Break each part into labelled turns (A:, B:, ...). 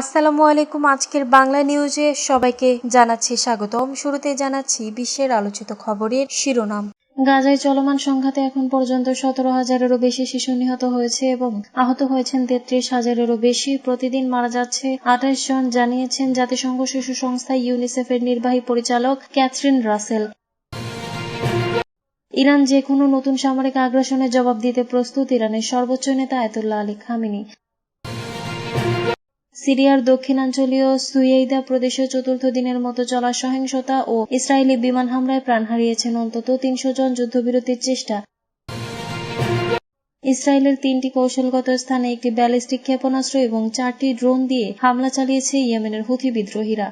A: আসসালামু আলাইকুম আজকের বাংলা নিউজে সবাইকে জানাচ্ছি স্বাগতম শুরুতে জানাচ্ছি বিশ্বের আলোচিত খবরের শিরোনাম
B: গাজায় চলমান সংঘাতে এখন পর্যন্ত সতেরো হাজারেরও বেশি শিশু নিহত হয়েছে এবং আহত হয়েছেন তেত্রিশ হাজারেরও বেশি প্রতিদিন মারা যাচ্ছে আঠাশ জন জানিয়েছেন জাতিসংঘ শিশু সংস্থা ইউনিসেফের নির্বাহী পরিচালক ক্যাথরিন রাসেল ইরান যে কোনো নতুন সামরিক আগ্রাসনের জবাব দিতে প্রস্তুত ইরানের সর্বোচ্চ নেতা আয়তুল্লাহ আলী খামিনি সিরিয়ার দক্ষিণাঞ্চলীয় সুয়েইদা প্রদেশে চতুর্থ দিনের মতো চলা সহিংসতা ও ইসরায়েলি বিমান হামলায় প্রাণ হারিয়েছেন অন্তত তিনশো জন যুদ্ধবিরতির চেষ্টা ইসরায়েলের তিনটি কৌশলগত স্থানে একটি ব্যালিস্টিক ক্ষেপণাস্ত্র এবং চারটি ড্রোন দিয়ে হামলা চালিয়েছে ইয়েমেনের হুথি বিদ্রোহীরা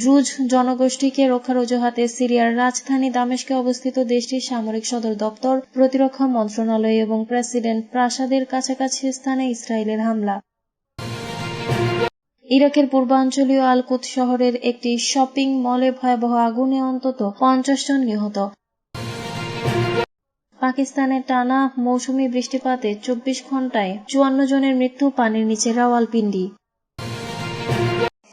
B: দ্রুজ জনগোষ্ঠীকে রক্ষার অজুহাতে সিরিয়ার রাজধানী দামেশকে অবস্থিত দেশটির সামরিক সদর দপ্তর প্রতিরক্ষা মন্ত্রণালয় এবং প্রেসিডেন্ট প্রাসাদের কাছাকাছি স্থানে ইসরায়েলের হামলা ইরাকের পূর্বাঞ্চলীয় আলকুত শহরের একটি শপিং মলে ভয়াবহ আগুনে অন্তত পঞ্চাশ জন নিহত পাকিস্তানে টানা মৌসুমি বৃষ্টিপাতে চব্বিশ ঘন্টায় চুয়ান্ন জনের মৃত্যু পানির নিচে রাওয়ালপিন্ডি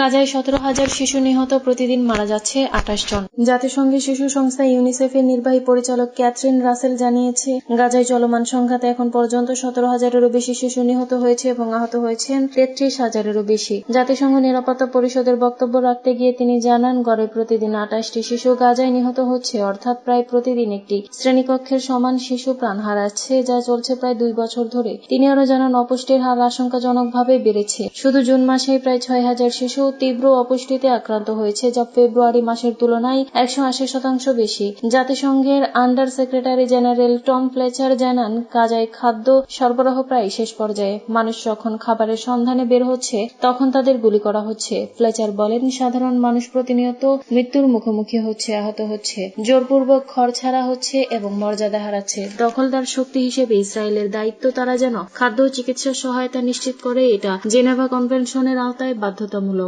B: গাজায় সতেরো হাজার শিশু নিহত প্রতিদিন মারা যাচ্ছে আঠাশ জন জাতিসংঘের শিশু সংস্থা ইউনিসেফের নির্বাহী পরিচালক ক্যাথরিন রাসেল জানিয়েছে গাজায় চলমান সংঘাতে এখন পর্যন্ত সতেরো হাজারেরও বেশি শিশু নিহত হয়েছে এবং আহত হয়েছেন তেত্রিশ হাজারেরও বেশি জাতিসংঘ নিরাপত্তা পরিষদের বক্তব্য রাখতে গিয়ে তিনি জানান গড়ে প্রতিদিন আঠাশটি শিশু গাজায় নিহত হচ্ছে অর্থাৎ প্রায় প্রতিদিন একটি শ্রেণীকক্ষের সমান শিশু প্রাণ হারাচ্ছে যা চলছে প্রায় দুই বছর ধরে তিনি আরও জানান অপুষ্টির হার আশঙ্কাজনকভাবে বেড়েছে শুধু জুন মাসেই প্রায় ছয় হাজার শিশু শতাংশ তীব্র অপুষ্টিতে আক্রান্ত হয়েছে যা ফেব্রুয়ারি মাসের তুলনায় একশো আশি শতাংশ বেশি জাতিসংঘের under secretary general Tom Fletcher জানান কাজায় খাদ্য সরবরাহ প্রায় শেষ পর্যায়ে মানুষ যখন খাবারের সন্ধানে বের হচ্ছে তখন তাদের গুলি করা হচ্ছে ফ্লেচার বলেন সাধারণ মানুষ প্রতিনিয়ত মৃত্যুর মুখোমুখি হচ্ছে আহত হচ্ছে জোরপূর্বক খড় ছাড়া হচ্ছে এবং মর্যাদা হারাচ্ছে দখলদার শক্তি হিসেবে ইসরায়েলের দায়িত্ব তারা যেন খাদ্য চিকিৎসা সহায়তা নিশ্চিত করে এটা জেনেভা কনভেনশনের আওতায় বাধ্যতামূলক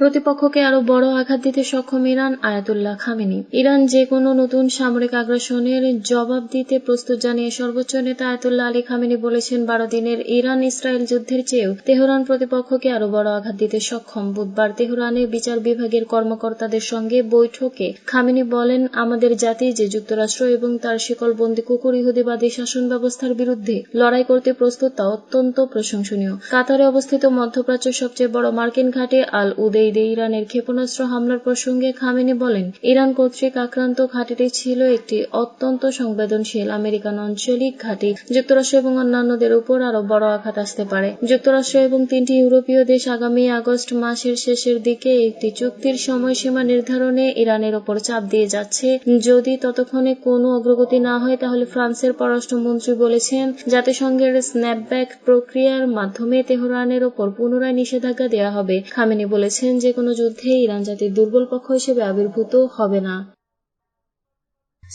A: প্রতিপক্ষকে আরও বড় আঘাত দিতে সক্ষম ইরান আয়াতুল্লাহ খামেনি ইরান যে কোনো নতুন সামরিক আগ্রাসনের জবাব দিতে প্রস্তুত জানিয়ে সর্বোচ্চ নেতা আয়াতুল্লাহ আলী খামেনি বলেছেন বারো দিনের ইরান ইসরায়েল যুদ্ধের চেয়েও তেহরান প্রতিপক্ষকে আরও বড় আঘাত দিতে সক্ষম বুধবার তেহরানে বিচার বিভাগের কর্মকর্তাদের সঙ্গে বৈঠকে খামেনি বলেন আমাদের জাতি যে যুক্তরাষ্ট্র এবং তার বন্দী কুকুর ইহুদিবাদী শাসন ব্যবস্থার বিরুদ্ধে লড়াই করতে প্রস্তুত তা অত্যন্ত প্রশংসনীয় কাতারে অবস্থিত মধ্যপ্রাচ্যের সবচেয়ে বড় মার্কিন ঘাটে আল উদেই ঈদে ইরানের ক্ষেপণাস্ত্র হামলার প্রসঙ্গে খামেনি বলেন ইরান কর্তৃক আক্রান্ত ঘাঁটিটি ছিল একটি অত্যন্ত সংবেদনশীল আমেরিকান আঞ্চলিক ঘাঁটি যুক্তরাষ্ট্র এবং অন্যান্যদের উপর আরো বড় আঘাত আসতে পারে যুক্তরাষ্ট্র এবং তিনটি ইউরোপীয় দেশ আগামী আগস্ট মাসের শেষের দিকে একটি চুক্তির সময়সীমা নির্ধারণে ইরানের ওপর চাপ দিয়ে যাচ্ছে যদি ততক্ষণে কোনো অগ্রগতি না হয় তাহলে ফ্রান্সের পররাষ্ট্রমন্ত্রী বলেছেন জাতিসংঘের স্ন্যাপব্যাক প্রক্রিয়ার মাধ্যমে তেহরানের ওপর পুনরায় নিষেধাজ্ঞা দেওয়া হবে খামেনি বলেছেন যে কোনো যুদ্ধে ইরান জাতির দুর্বল পক্ষ হিসেবে আবির্ভূত হবে না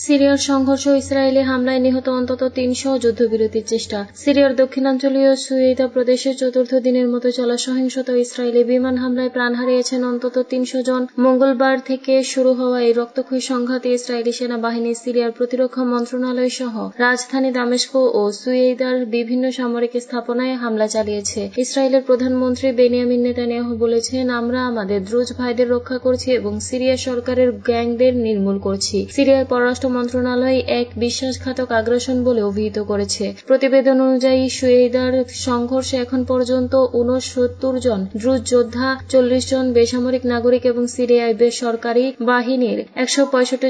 A: সিরিয়ার সংঘর্ষ ইসরায়েলি হামলায় নিহত অন্তত তিনশো যুদ্ধবিরতির চেষ্টা সিরিয়ার দক্ষিণাঞ্চলীয় সুয়েদা প্রদেশে চতুর্থ দিনের মতো চলা সহিংসতা ইসরায়েলি বিমান হামলায় প্রাণ হারিয়েছেন অন্তত তিনশো জন মঙ্গলবার থেকে শুরু হওয়া এই রক্তক্ষয়ী সংঘাতে ইসরায়েলি সেনাবাহিনী সিরিয়ার প্রতিরক্ষা মন্ত্রণালয় সহ রাজধানী দামেস্ক ও সুয়েদার বিভিন্ন সামরিক স্থাপনায় হামলা চালিয়েছে ইসরায়েলের প্রধানমন্ত্রী বেনিয়ামিন নেতানিয়াহু বলেছেন আমরা আমাদের দ্রুজ ভাইদের রক্ষা করছি এবং সিরিয়া সরকারের গ্যাংদের নির্মূল করছি সিরিয়ার পররাষ্ট্র মন্ত্রণালয় এক বিশ্বাসঘাতক আগ্রাসন বলে অভিহিত করেছে প্রতিবেদন অনুযায়ী সুয়েদার সংঘর্ষে এখন পর্যন্ত উনসত্তর জন দ্রুত যোদ্ধা চল্লিশ জন বেসামরিক নাগরিক এবং সিরিয়ায় বেসরকারি বাহিনীর একশো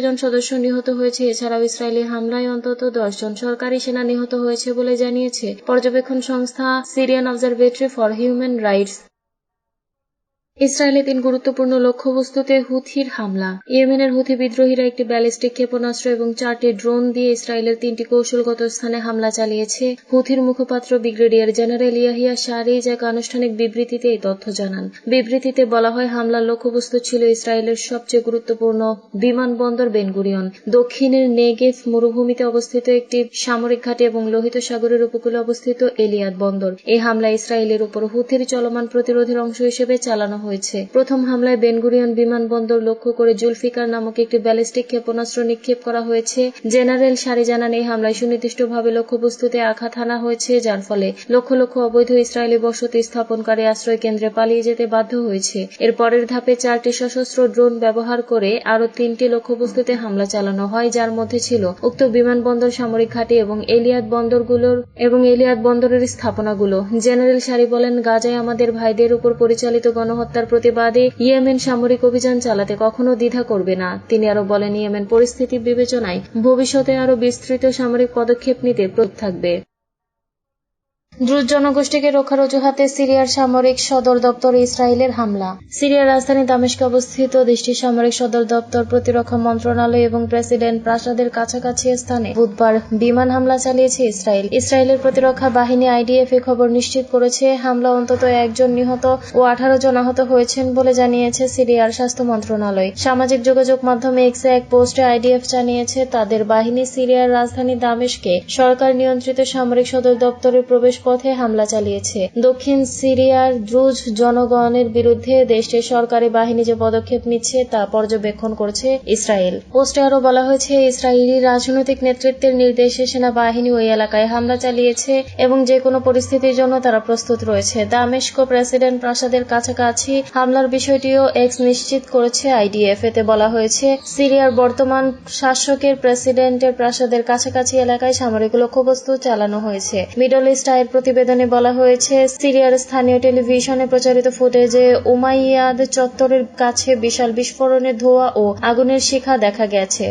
A: জন সদস্য নিহত হয়েছে এছাড়াও ইসরায়েলি হামলায় অন্তত দশ জন সরকারি সেনা নিহত হয়েছে বলে জানিয়েছে পর্যবেক্ষণ সংস্থা Syrian Observatory for Human Rights ইসরায়েলে তিন গুরুত্বপূর্ণ লক্ষ্যবস্তুতে হুথির হামলা ইয়েমেনের হুথি বিদ্রোহীরা একটি ব্যালিস্টিক ক্ষেপণাস্ত্র এবং চারটি ড্রোন দিয়ে ইসরায়েলের তিনটি কৌশলগত স্থানে হামলা চালিয়েছে হুথির মুখপাত্র ব্রিগেডিয়ার জেনারেল ইয়াহিয়া শাহরিজ এক আনুষ্ঠানিক বিবৃতিতে এই তথ্য জানান বিবৃতিতে বলা হয় হামলার লক্ষ্যবস্তু ছিল ইসরায়েলের সবচেয়ে গুরুত্বপূর্ণ বিমানবন্দর বেনগুরিয়ন দক্ষিণের নেগেফ মরুভূমিতে অবস্থিত একটি সামরিক ঘাঁটি এবং লোহিত সাগরের উপকূলে অবস্থিত এলিয়াদ বন্দর এই হামলা ইসরায়েলের উপর হুথির চলমান প্রতিরোধের অংশ হিসেবে চালানো হয়েছে প্রথম হামলায় বেনগুরিয়ান বিমানবন্দর লক্ষ্য করে জুলফিকার নামক একটি ব্যালিস্টিক ক্ষেপণাস্ত্র নিক্ষেপ করা হয়েছে জেনারেল সারি জানান এই হামলায় সুনির্দিষ্টভাবে লক্ষ্যবস্তুতে আঘাত হানা হয়েছে যার ফলে লক্ষ লক্ষ অবৈধ ইসরায়েলি বসতি স্থাপনকারী আশ্রয় কেন্দ্রে পালিয়ে যেতে বাধ্য হয়েছে এর পরের ধাপে চারটি সশস্ত্র ড্রোন ব্যবহার করে আরও তিনটি লক্ষ্যবস্তুতে হামলা চালানো হয় যার মধ্যে ছিল উক্ত বিমানবন্দর সামরিক ঘাটি এবং এলিয়াদ বন্দরগুলোর এবং এলিয়াদ বন্দরের স্থাপনাগুলো জেনারেল সারি বলেন গাজায় আমাদের ভাইদের উপর পরিচালিত গণহত্যা হত্যার প্রতিবাদে ইয়েমেন সামরিক অভিযান চালাতে কখনো দ্বিধা করবে না তিনি আরো বলেন ইয়েমেন পরিস্থিতি বিবেচনায় ভবিষ্যতে আরও বিস্তৃত সামরিক পদক্ষেপ নিতে প্রস্তুত থাকবে দ্রুত জনগোষ্ঠীকে রক্ষার অজুহাতে সিরিয়ার সামরিক সদর দপ্তর ইসরায়েলের হামলা সিরিয়ার রাজধানী দামেশকে অবস্থিত দেশটির সামরিক সদর দপ্তর প্রতিরক্ষা মন্ত্রণালয় এবং প্রেসিডেন্ট প্রাসাদের কাছাকাছি স্থানে বুধবার বিমান হামলা চালিয়েছে ইসরায়েল ইসরায়েলের প্রতিরক্ষা বাহিনী আইডিএফ এ খবর নিশ্চিত করেছে হামলা অন্তত একজন নিহত ও আঠারো জন আহত হয়েছেন বলে জানিয়েছে সিরিয়ার স্বাস্থ্য মন্ত্রণালয় সামাজিক যোগাযোগ মাধ্যমে এক্সে এক পোস্টে আইডিএফ জানিয়েছে তাদের বাহিনী সিরিয়ার রাজধানী দামেশকে সরকার নিয়ন্ত্রিত সামরিক সদর দপ্তরে প্রবেশ রাজপথে হামলা চালিয়েছে দক্ষিণ সিরিয়ার দ্রুজ জনগণের বিরুদ্ধে দেশটির সরকারি বাহিনী যে পদক্ষেপ নিচ্ছে তা পর্যবেক্ষণ করছে ইসরায়েল পোস্টে আরও বলা হয়েছে ইসরায়েলি রাজনৈতিক নেতৃত্বের নির্দেশে সেনাবাহিনী ওই এলাকায় হামলা চালিয়েছে এবং যে কোনো পরিস্থিতির জন্য তারা প্রস্তুত রয়েছে দামেস্ক প্রেসিডেন্ট প্রাসাদের কাছাকাছি হামলার বিষয়টিও এক্স নিশ্চিত করেছে আইডিএফ এতে বলা হয়েছে সিরিয়ার বর্তমান শাসকের প্রেসিডেন্টের প্রাসাদের কাছাকাছি এলাকায় সামরিক লক্ষ্যবস্তু চালানো হয়েছে মিডল ইস্ট আয়ের প্রতিবেদনে বলা হয়েছে সিরিয়ার স্থানীয় টেলিভিশনে প্রচারিত ফুটেজে উমাইয়াদ চত্বরের কাছে বিশাল বিস্ফোরণের ধোঁয়া ও আগুনের শিখা দেখা গেছে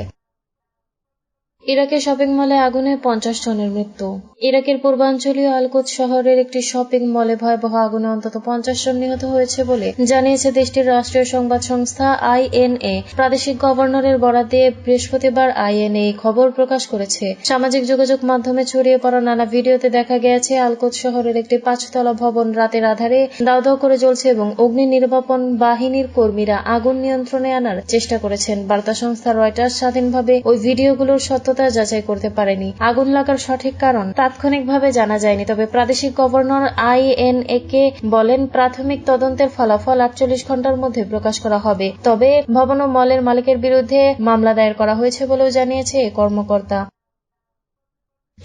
A: ইরাকে শপিং মলে আগুনে পঞ্চাশ জনের মৃত্যু ইরাকের পূর্বাঞ্চলীয় আলকোত শহরের একটি শপিং মলে ভয়াবহ আগুনে অন্তত পঞ্চাশ জন নিহত হয়েছে বলে জানিয়েছে দেশটির রাষ্ট্রীয় সংবাদ সংস্থা আইএনএ প্রাদেশিক গভর্নরের বরাদে বৃহস্পতিবার আইএনএ খবর প্রকাশ করেছে সামাজিক যোগাযোগ মাধ্যমে ছড়িয়ে পড়া নানা ভিডিওতে দেখা গেছে আলকোত শহরের একটি পাঁচতলা ভবন রাতের আধারে দাউদাউ করে জ্বলছে এবং অগ্নি নির্বাপন বাহিনীর কর্মীরা আগুন নিয়ন্ত্রণে আনার চেষ্টা করেছেন বার্তা সংস্থা রয়টার্স স্বাধীনভাবে ওই ভিডিওগুলোর সত্য সত্যতা যাচাই করতে পারেনি আগুন লাগার সঠিক কারণ তাৎক্ষণিকভাবে জানা যায়নি তবে প্রাদেশিক গভর্নর আই এন এ কে বলেন প্রাথমিক তদন্তের ফলাফল আটচল্লিশ ঘন্টার মধ্যে প্রকাশ করা হবে তবে ভবন ও মলের মালিকের বিরুদ্ধে মামলা দায়ের করা হয়েছে বলেও জানিয়েছে কর্মকর্তা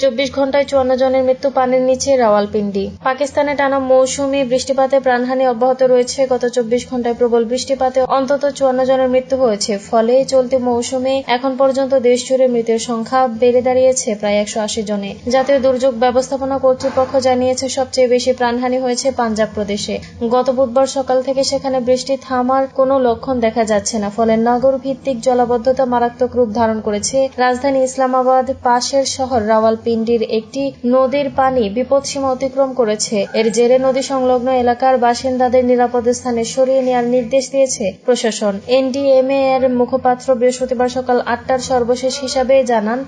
A: চব্বিশ ঘন্টায় চুয়ান্ন জনের মৃত্যু পানির নিচে রাওয়ালপিন্ডি পাকিস্তানে টানা মৌসুমি বৃষ্টিপাতে প্রাণহানি অব্যাহত রয়েছে গত চব্বিশ ঘন্টায় প্রবল বৃষ্টিপাতে অন্তত চুয়ান্ন জনের মৃত্যু হয়েছে ফলে চলতি মৌসুমে এখন পর্যন্ত দেশজুড়ে মৃতের সংখ্যা বেড়ে দাঁড়িয়েছে প্রায় একশো আশি জনে জাতীয় দুর্যোগ ব্যবস্থাপনা কর্তৃপক্ষ জানিয়েছে সবচেয়ে বেশি প্রাণহানি হয়েছে পাঞ্জাব প্রদেশে গত বুধবার সকাল থেকে সেখানে বৃষ্টি থামার কোনো লক্ষণ দেখা যাচ্ছে না ফলে নগর ভিত্তিক জলাবদ্ধতা মারাত্মক রূপ ধারণ করেছে রাজধানী ইসলামাবাদ পাশের শহর রাওয়াল রাওয়ালপিন্ডির একটি নদীর পানি বিপদসীমা অতিক্রম করেছে এর জেরে নদী সংলগ্ন এলাকার বাসিন্দাদের নিরাপদ স্থানে সরিয়ে নেওয়ার নির্দেশ দিয়েছে প্রশাসন এনডিএমএ এর মুখপাত্র বৃহস্পতিবার সকাল আটটার সর্বশেষ হিসাবে জানান